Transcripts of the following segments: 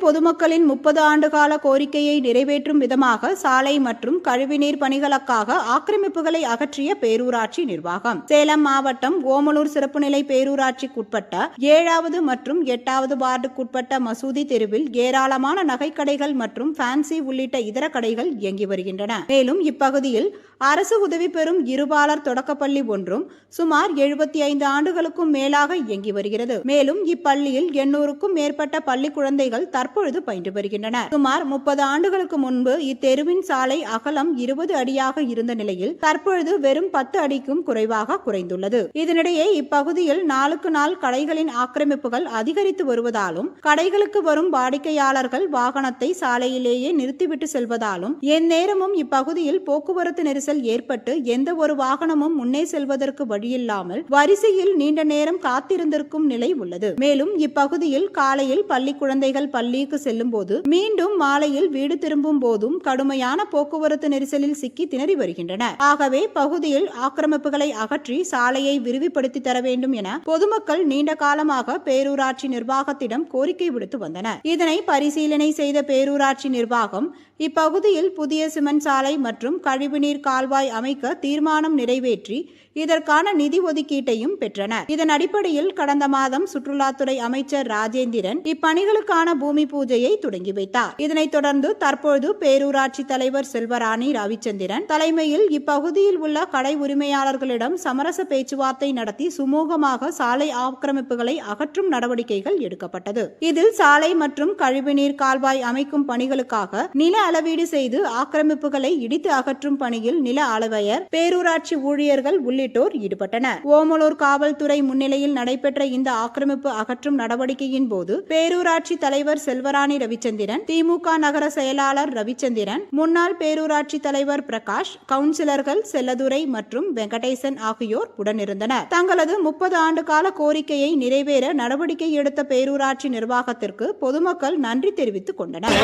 பொதுமக்களின் முப்பது ஆண்டுகால கோரிக்கையை நிறைவேற்றும் விதமாக சாலை மற்றும் கழிவுநீர் பணிகளுக்காக ஆக்கிரமிப்புகளை அகற்றிய பேரூராட்சி நிர்வாகம். சேலம் மாவட்டம் ஓமலூர் சிறப்புநிலை பேரூராட்சிக்குட்பட்ட ஏழாவது மற்றும் எட்டாவது வார்டுக்குட்பட்ட மசூதி தெருவில் ஏராளமான நகைக்கடைகள் மற்றும் ஃபேன்சி உள்ளிட்ட இதர கடைகள் இயங்கி வருகின்றன. மேலும் இப்பகுதியில் அரசு உதவி பெறும் இருபாலர் தொடக்கப்பள்ளி ஒன்றும் சுமார் எழுபத்தி ஐந்து ஆண்டுகளுக்கும் மேலாக இயங்கி வருகிறது. மேலும் இப்பள்ளியில் எண்ணூறுக்கும் மேற்பட்ட பள்ளி குழந்தைகள் தற்பொழுது பயின்று வருகின்றனர் சுமார் முப்பது ஆண்டுகளுக்கு முன்பு இத்தெருவின் சாலை அகலம் இருபது அடியாக இருந்த நிலையில் தற்பொழுது வெறும் பத்து அடிக்கும் குறைவாக குறைந்துள்ளது. இதனிடையே இப்பகுதியில் நாளுக்கு நாள் கடைகளின் ஆக்கிரமிப்புகள் அதிகரித்து வருவதாலும் கடைகளுக்கு வரும் வாடிக்கையாளர்கள் வாகனத்தை சாலையிலேயே நிறுத்திவிட்டு செல்வதாலும் எந்நேரமும் இப்பகுதியில் போக்குவரத்து நெரிசல் ஏற்பட்டு எந்த ஒரு வாகனமும் முன்னே செல்வதற்கு வழியில்லாமல் வரிசையில் நீண்ட நேரம் காத்திருந்திருக்கும் நிலை உள்ளது. மேலும் இப்பகுதியில் காலையில் பள்ளி குழந்தைகள் பள்ளி பள்ளிக்கு செல்லும் போது மீண்டும் மாலையில் வீடு திரும்பும் போதும் கடுமையான போக்குவரத்து நெரிசலில் சிக்கி திணறி வருகின்றனர் ஆகவே பகுதியில் ஆக்கிரமிப்புகளை அகற்றி சாலையை விரிவுபடுத்தி தர வேண்டும் என பொதுமக்கள் நீண்ட காலமாக பேரூராட்சி நிர்வாகத்திடம் கோரிக்கை விடுத்து வந்தனர். இதனை பரிசீலனை செய்த பேரூராட்சி நிர்வாகம் இப்பகுதியில் புதிய சிமெண்ட் சாலை மற்றும் கழிவுநீர் கால்வாய் அமைக்க தீர்மானம் நிறைவேற்றி இதற்கான நிதி ஒதுக்கீட்டையும் பெற்றனர். இதன் அடிப்படையில் கடந்த மாதம் சுற்றுலாத்துறை அமைச்சர் ராஜேந்திரன் இப்பணிகளுக்கான பூமி பூஜையை தொடங்கி வைத்தார். இதனைத் தொடர்ந்து தற்பொழுது பேரூராட்சி தலைவர் செல்வராணி ரவிச்சந்திரன் தலைமையில் இப்பகுதியில் உள்ள கடை உரிமையாளர்களிடம் சமரச பேச்சுவார்த்தை நடத்தி சுமூகமாக சாலை ஆக்கிரமிப்புகளை அகற்றும் நடவடிக்கைகள் எடுக்கப்பட்டது. இதில் சாலை மற்றும் கழிவுநீர் கால்வாய் அமைக்கும் பணிகளுக்காக நில அளவீடு செய்து ஆக்கிரமிப்புகளை இடித்து அகற்றும் பணியில் நில அளவையர் பேரூராட்சி ஊழியர்கள் உள்ளிட்டோர் ஈடுபட்டனர். ஓமலூர் காவல்துறை முன்னிலையில் நடைபெற்ற இந்த ஆக்கிரமிப்பு அகற்றும் நடவடிக்கையின் போது பேரூராட்சி தலைவர் செல்வராணி ரவிச்சந்திரன் திமுக நகர செயலாளர் ரவிச்சந்திரன் முன்னாள் பேரூராட்சி தலைவர் பிரகாஷ் கவுன்சிலர்கள் செல்லதுரை மற்றும் வெங்கடேசன் ஆகியோர் உடனிருந்தனர். தங்களது முப்பது ஆண்டு கால கோரிக்கையை நிறைவேற நடவடிக்கை எடுத்த பேரூராட்சி நிர்வாகத்திற்கு பொதுமக்கள் நன்றி தெரிவித்துக் கொண்டனர்.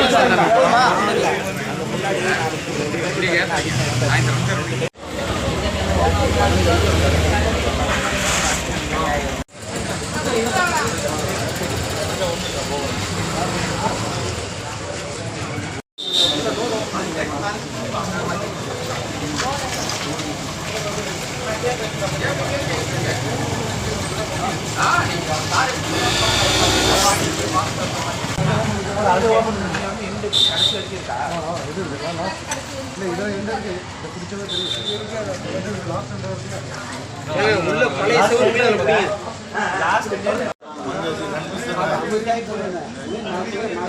உள்ள பழைய சோறுக்குள்ள முடியும்